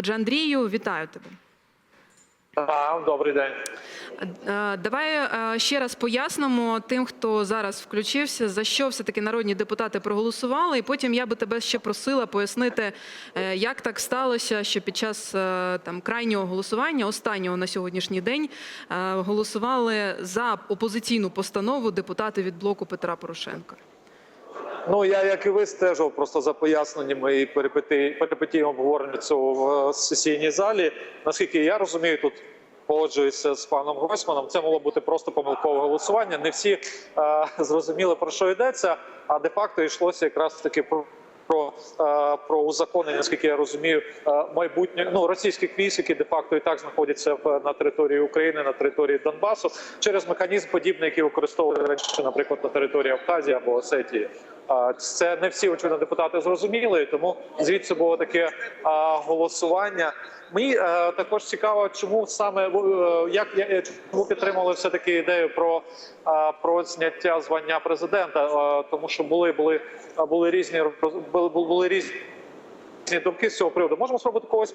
Отже, Андрію, вітаю тебе. Так, добрий день. Е, Давай е, ще раз пояснимо тим, хто зараз включився, за що все-таки народні депутати проголосували. І потім я би тебе ще просила пояснити, е, як так сталося, що під час там крайнього голосування, останнього на сьогоднішній день, голосували за опозиційну постанову депутати від блоку Петра Порошенка. Ну я як і ви стежив просто за поясненнями і перипетії обговорення цього в сесійній залі. Наскільки я розумію, тут погоджуюся з паном Гройсманом. Це могло бути просто помилкове голосування. Не всі е, зрозуміли про що йдеться, а де факто йшлося якраз таки про. Про, е, про узаконення, наскільки я розумію, е, майбутнє ну російських військ, які де факто і так знаходяться в на території України, на території Донбасу, через механізм подібний, який використовували раніше, наприклад, на території Абхазії або Осетії. Це не всі очевидно депутати зрозуміли, тому звідси було таке голосування. Мені е, також цікаво, чому саме е, як я чому підтримали все таки ідею про, про зняття звання президента, Е, тому що були були були різні були, були різні. Різні думки з цього приводу. Можемо спробувати когось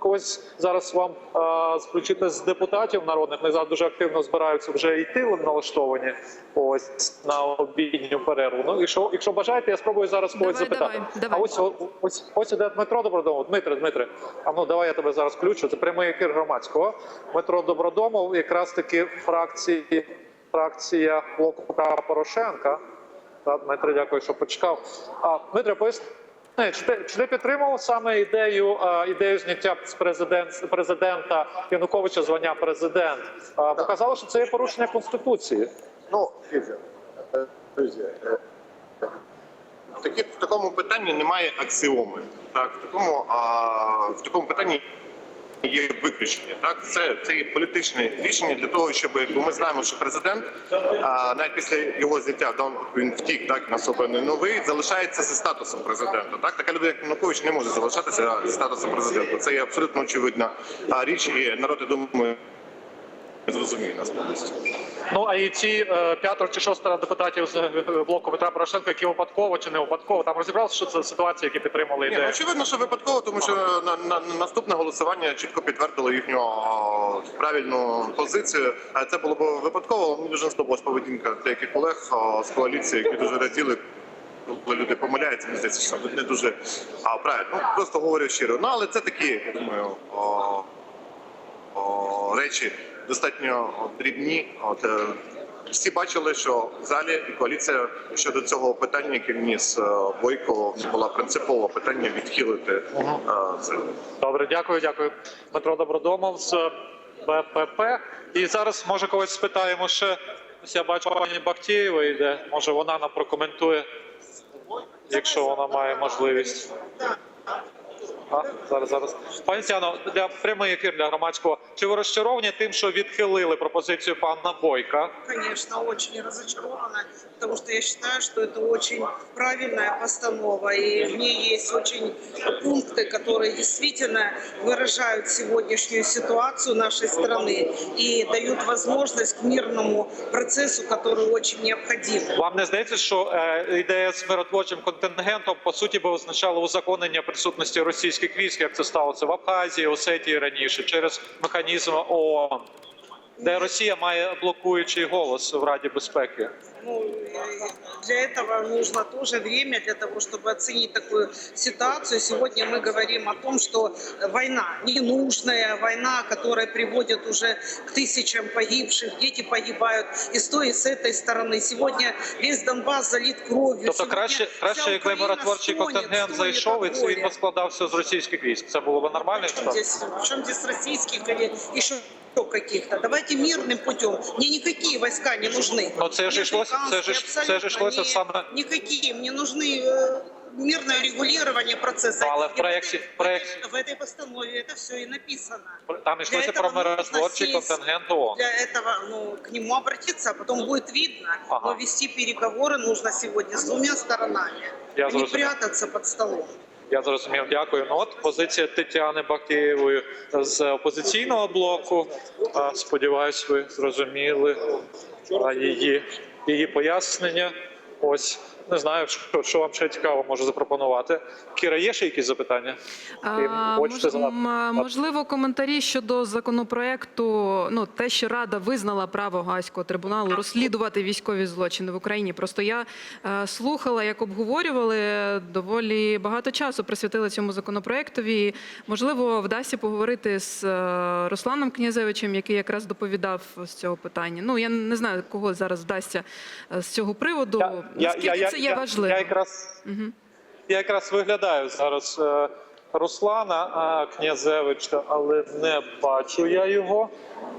когось зараз вам е, включити з депутатів народних. Вони зараз дуже активно збираються вже йти налаштовані ось на обідню перерву. Ну і що, якщо бажаєте, я спробую зараз когось Давай, запитати. давай, давай. А ось ось ось іде Дмитро Добродомов. Дмитре, Дмитре, а ну давай я тебе зараз включу. Це прямий ефір громадського. Дмитро Добродомов, якраз таки фракції фракція блоку Порошенка. Дмитро, дякую, що почекав. А Дмитре, поясни, чи ти, підтримував підтримав саме ідею ідею зняття з президент, президента Януковича звання президент? Показало, що це є порушення конституції. Ну, е, друзі, е, в, в такому питанні немає аксіоми. Так, в такому, а, в такому питанні є виключення. Так, це, це є політичне рішення для того, щоб бо ми знаємо, що президент а, навіть після його зняття, да, він втік, так на себе не новий, залишається зі статусом президента. Так, така людина, як Янукович, не може залишатися зі статусом президента. Це є абсолютно очевидна річ, і народ я думаю, зрозуміє нас повністю. Ну а і ці е, п'ятеро чи шостеро депутатів з е, блоку Петра Порошенка, які випадково чи не випадково, там розібралися, що це ситуація, які підтримали Ні, ну, очевидно, що випадково, тому що на, на, на наступне голосування чітко підтвердило їхню о, правильну позицію. А це було б випадково. Мені дуже сподобалась поведінка деяких колег о, з коаліції, які дуже раділи. Коли люди помиляються, мені здається, що не дуже а, правильно. Ну, просто говорю щиро. Ну але це такі, я думаю, о, о, речі достатньо дрібні. От, е, всі бачили, що в залі і коаліція щодо цього питання, яке вніс е, Бойко, була принципове питання відхилити е, це. Добре, дякую, дякую. Дмитро Добродомов з БПП. І зараз може когось спитаємо ще. Я бачу пані Бахтієва йде. Може вона нам прокоментує, якщо вона має можливість. А, зараз, зараз. Пані Тяно, для прямий ефір для громадського. Чи ви розчаровані тим, що відхилили пропозицію пана Бойка? Конечно, очень разочарована, потому что я считаю, что это очень правильная постанова, и в ней есть очень пункты, которые действительно выражают сегодняшнюю ситуацию нашей страны и дают возможность к мирному процессу, который очень необходим. Вам не здається, що е, ідея з миротворчим контингентом по суті би означала узаконення присутності російських військ, як це сталося в Абхазії, Осетії раніше, через механізм ООН, де Росія має блокуючий голос в Раді безпеки? Ну, э, для этого нужно тоже время для того, чтобы оценить такую ситуацию. Сегодня мы говорим о том, что война ненужная, война, которая приводит уже к тысячам погибших, дети погибают и с той, и с этой стороны. Сегодня весь Донбасс залит кровью. Тобто Сегодня краще, вся краще, якби Украина миротворчий стонет, контингент стонет зайшов і от він горя. би складався з російських військ. Це було б нормально? Причем здесь, причем здесь российских или еще каких-то. Давайте мирным путем. Мне никакие войска не нужны. Ну, це ж Ни йшлося- це ж- американские, це ж йшлося абсолютно саме- ни- Никакие. Мне нужны э, мирное регулирование процесса. Ну, але в И проекте- в этой, проекте- в этой постанове это все и написано. Там йшлося Для про этого нужно миротворчий сесть. контингент ООН. Для этого ну, к нему обратиться, а потом будет видно. Ага. Но вести переговоры нужно сегодня с двумя сторонами. Я а не зрозумів. прятаться под столом. Я зрозумів, дякую. Ну от позиція Тетяни Бахтієвої з опозиційного блоку. А, Сподіваюсь, ви зрозуміли а, її, її пояснення. Ось не знаю, що, що вам ще цікаво може запропонувати. Кіра, є ще якісь запитання? А, хочете мож- можливо, коментарі щодо законопроекту, ну те, що Рада визнала право Гаазького трибуналу розслідувати військові злочини в Україні. Просто я е, слухала, як обговорювали доволі багато часу присвятили цьому законопроектові. Можливо, вдасться поговорити з е, Русланом Князевичем, який якраз доповідав з цього питання. Ну я не знаю, кого зараз вдасться е, з цього приводу. Наскільки це є важливо? Я якраз, Мгм. я якраз виглядаю зараз е, Руслана Князевича, але не бачу я його.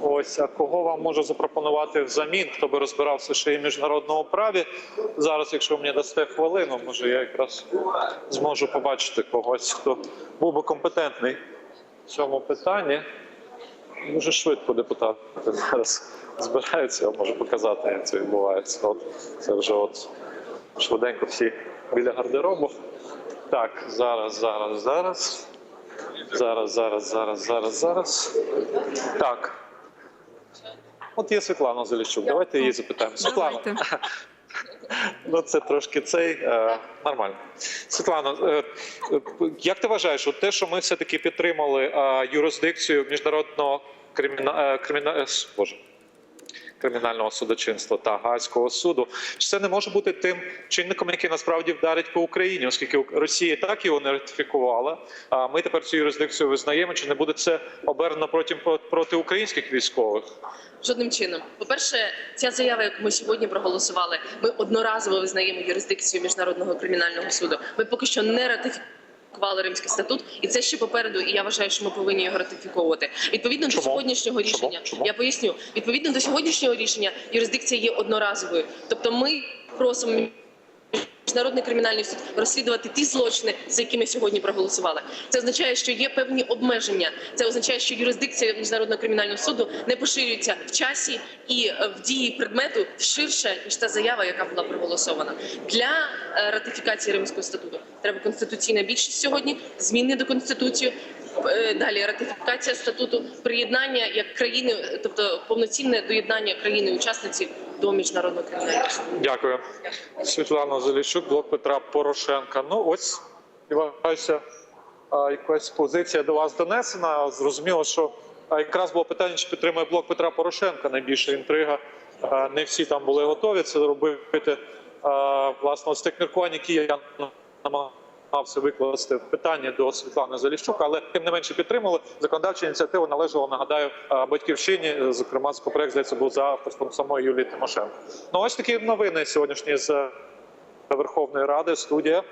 Ось, а кого вам можу запропонувати взамін, хто би розбирався ще і в міжнародному праві. Зараз, якщо ви мені дасте хвилину, може я якраз зможу побачити когось, хто був би компетентний в цьому питанні. Дуже швидко депутати зараз збираються, я можу показати, як це відбувається. От це вже от швиденько всі біля гардеробу. Так, зараз, зараз, зараз. Зараз, зараз, зараз, зараз, зараз. Так. От є Світлана Заліщук. Давайте її запитаємо. Світлана, ну це трошки цей е, нормально. Світлано, е, е, як ти вважаєш, от те, що ми все-таки підтримали е, юрисдикцію міжнародного криміна, е, криміна, е, боже, кримінального судочинства та Гаазького суду, чи це не може бути тим чинником, який насправді вдарить по Україні, оскільки Росія так його не ратифікувала. А ми тепер цю юрисдикцію визнаємо. Чи не буде це обернено проти, проти українських військових? Жодним чином. По-перше, ця заява, яку ми сьогодні проголосували, ми одноразово визнаємо юрисдикцію міжнародного кримінального суду. Ми поки що не ратифікували Римський статут, і це ще попереду. І я вважаю, що ми повинні його ратифіковувати. Відповідно Чому? до сьогоднішнього Чому? рішення, Чому? я поясню. Відповідно до сьогоднішнього рішення, юрисдикція є одноразовою. Тобто, ми просимо. Міжнародний кримінальний суд розслідувати ті злочини, за які ми сьогодні проголосували. Це означає, що є певні обмеження. Це означає, що юрисдикція міжнародного кримінального суду не поширюється в часі і е, в дії предмету ширше ніж та заява, яка була проголосована для е, ратифікації Римського статуту. Треба конституційна більшість сьогодні, зміни до конституції. е, Далі ратифікація статуту, приєднання як країни, тобто повноцінне доєднання країни-учасниці до міжнародного кримінального суду. Дякую. Світлана Заліщук, блок Петра Порошенка. Ну ось сподіваюся, якась позиція до вас донесена. Зрозуміло, що якраз було питання, чи підтримує блок Петра Порошенка. Найбільша інтрига. Не всі там були готові це робити. Власне, з тих міркувань, які я намагався викласти в питання до Світлани Заліщук, але тим не менше підтримали. Законодавча ініціатива належала, нагадаю, батьківщині. Зокрема, законопроект, здається, був за авторством самої Юлії Тимошенко. Ну ось такі новини сьогоднішні з Верховної Ради. Студія.